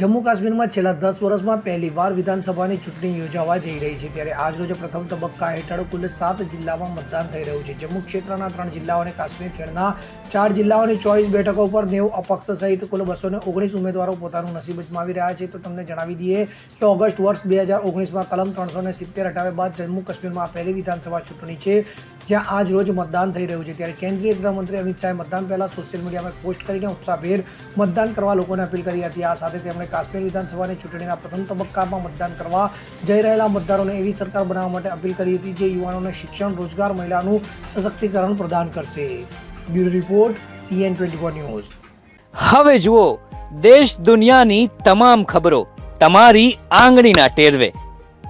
જમ્મુ કાશ્મીરમાં છેલ્લા દસ વર્ષમાં પહેલીવાર વિધાનસભાની ચૂંટણી યોજાવા જઈ રહી છે. ત્યારે આજરોજ પ્રથમ તબક્કા હેઠળ કુલ સાત જિલ્લામાં મતદાન થઈ રહ્યું છે. જમ્મુ ક્ષેત્રના ત્રણ જિલ્લાઓ અને કાશ્મીર ખીણના ચાર જિલ્લાઓની ચોવીસ બેઠકો પર નેવું અપક્ષ સહિત કુલ બસો ઓગણીસ ઉમેદવારો પોતાનું નસીબ અજમાવી રહ્યા છે. તો તમને જણાવી દઈએ કે ઓગસ્ટ વર્ષ બે હજાર ઓગણીસમાં કલમ ત્રણસો ને સિત્તેર હટાવ્યા બાદ જમ્મુ કાશ્મીરમાં પહેલી વિધાનસભા ચૂંટણી છે. જ્યાં આજ રોજ મતદાન થઈ રહ્યું છે. ત્યારે કેન્દ્રીય ગૃહમંત્રી અમિત શાહે મતદાન પહેલા સોશિયલ મીડિયામાં પોસ્ટ કરીને ઉત્સાહભેર મતદાન કરવા લોકોને અપીલ કરી હતી. આ સાથે તેમણે કાશ્મીર વિધાનસભાની ચૂંટણીના પ્રથમ તબક્કામાં મતદાન કરવા જઈ રહેલા મતદારોને એવી સરકાર બનાવવા માટે અપીલ કરી હતી જે યુવાનોને શિક્ષણ, રોજગાર, મહિલાનું સશક્તિકરણ પ્રદાન કરશે. Bureau report CN twenty four news. હવે જુઓ, દેશ દુનિયાની તમામ ખબરો તમારી આંગળીના ટેરવે.